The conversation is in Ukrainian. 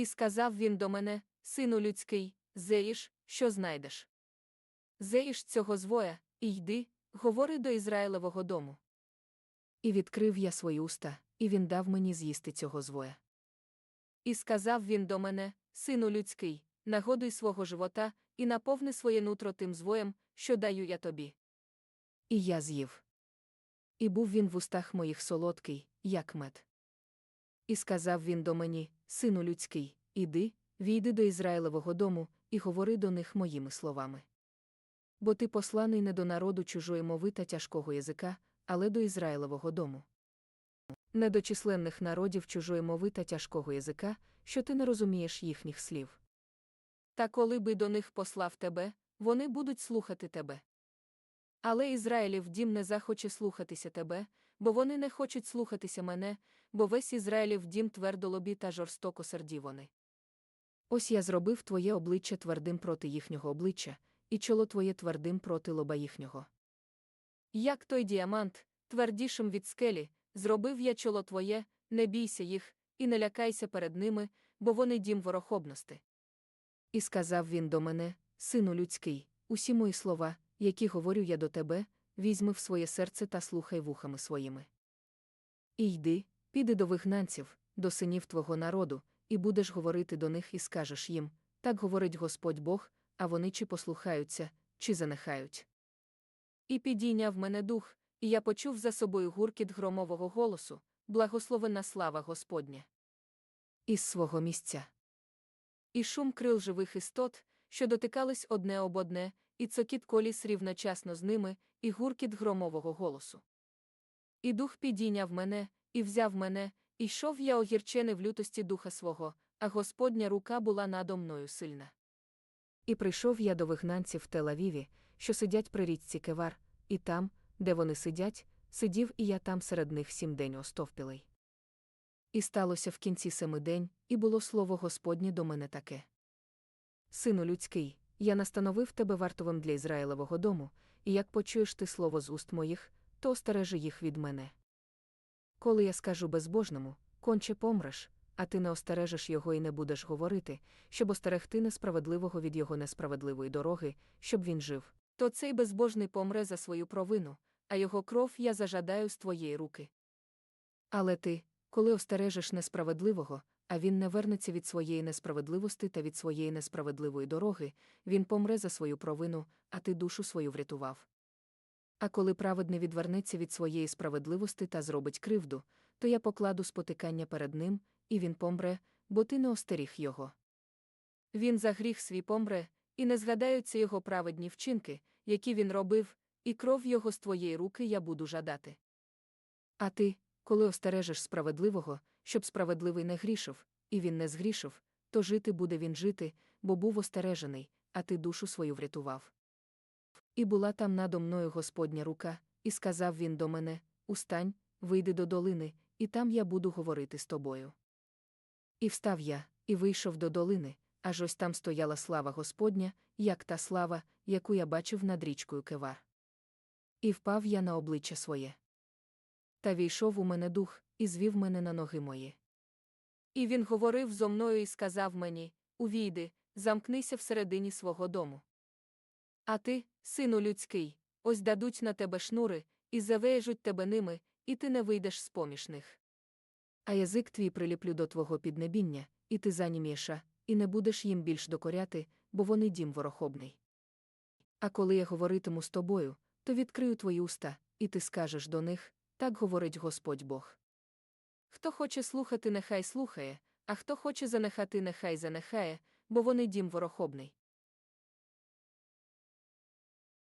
І сказав він до мене, сину людський, зеїш, що знайдеш. Зеїш цього звоя, і йди, говори до Ізраїлевого дому. І відкрив я свої уста, і він дав мені з'їсти цього звоя. І сказав він до мене, сину людський, нагодуй свого живота і наповни своє нутро тим звоєм, що даю я тобі. І я з'їв. І був він в устах моїх солодкий, як мед. І сказав він до мені, сину людський, іди, війди до Ізраїлевого дому, і говори до них моїми словами. Бо ти посланий не до народу чужої мови та тяжкого язика, але до Ізраїлевого дому. Не до численних народів чужої мови та тяжкого язика, що ти не розумієш їхніх слів. Та коли би до них послав тебе, вони будуть слухати тебе. Але Ізраїлів дім не захоче слухатися тебе, бо вони не хочуть слухатися мене, бо весь Ізраїлів дім твердолобі та жорстоко серді вони. Ось я зробив твоє обличчя твердим проти їхнього обличчя, і чоло твоє твердим проти лоба їхнього. Як той діамант, твердішим від скелі, зробив я чоло твоє, не бійся їх, і не лякайся перед ними, бо вони дім ворохобності. І сказав він до мене, сину людський, усі мої слова, які говорю я до тебе, візьми в своє серце та слухай вухами своїми. І йди, піди до вигнанців, до синів твого народу, і будеш говорити до них і скажеш їм так говорить Господь Бог, а вони чи послухаються, чи занехають. І підійняв мене дух, і я почув за собою гуркіт громового голосу, благословена слава Господня. Із свого місця. І шум крил живих істот, що дотикались одне об одне, і цокіт коліс рівночасно з ними, і гуркіт громового голосу. І дух підійняв мене, і взяв мене, і йшов я огірчений в лютості духа свого, а Господня рука була надо мною сильна. І прийшов я до вигнанців в Телавіві, що сидять при річці Кевар, і там, де вони сидять, сидів і я там серед них сім день остовпілий. І сталося в кінці семи день, і було слово Господнє до мене таке. Сину людський, я настановив тебе вартовим для Ізраїлевого дому, і як почуєш ти слово з уст моїх, то остережи їх від мене. Коли я скажу безбожному, конче помреш, а ти не остережеш його і не будеш говорити, щоб остерегти несправедливого від його несправедливої дороги, щоб він жив, То цей безбожний помре за свою провину, а його кров я зажадаю з твоєї руки. Але ти, коли остережеш несправедливого, а він не вернеться від своєї несправедливості та від своєї несправедливої дороги, він помре за свою провину, а ти душу свою врятував. А коли праведний відвернеться від своєї справедливості та зробить кривду, то я покладу спотикання перед ним, і він помре, бо ти не остеріг його. Він за гріх свій помре, і не згадаються його праведні вчинки, які він робив, і кров його з твоєї руки я буду жадати. А ти, коли остережеш справедливого, щоб справедливий не грішив, і він не згрішив, то жити буде він жити, бо був остережений, а ти душу свою врятував. І була там надо мною Господня рука, і сказав він до мене: Устань, вийди до долини, і там я буду говорити з тобою. І встав я, і вийшов до долини, аж ось там стояла слава Господня, як та слава, яку я бачив над річкою Кевар. І впав я на обличчя своє. Та війшов у мене дух, і звів мене на ноги мої. І він говорив зо мною і сказав мені: Увійди, замкнися всередині свого дому. А ти, сину людський, ось дадуть на тебе шнури, і завежуть тебе ними, і ти не вийдеш з поміж них. А язик твій приліплю до твого піднебіння, і ти заніміша, і не будеш їм більш докоряти, бо вони дім ворохобний. А коли я говоритиму з тобою, то відкрию твої уста, і ти скажеш до них так говорить Господь Бог. Хто хоче слухати, нехай слухає, а хто хоче занехати, нехай занехає, бо вони дім ворохобний.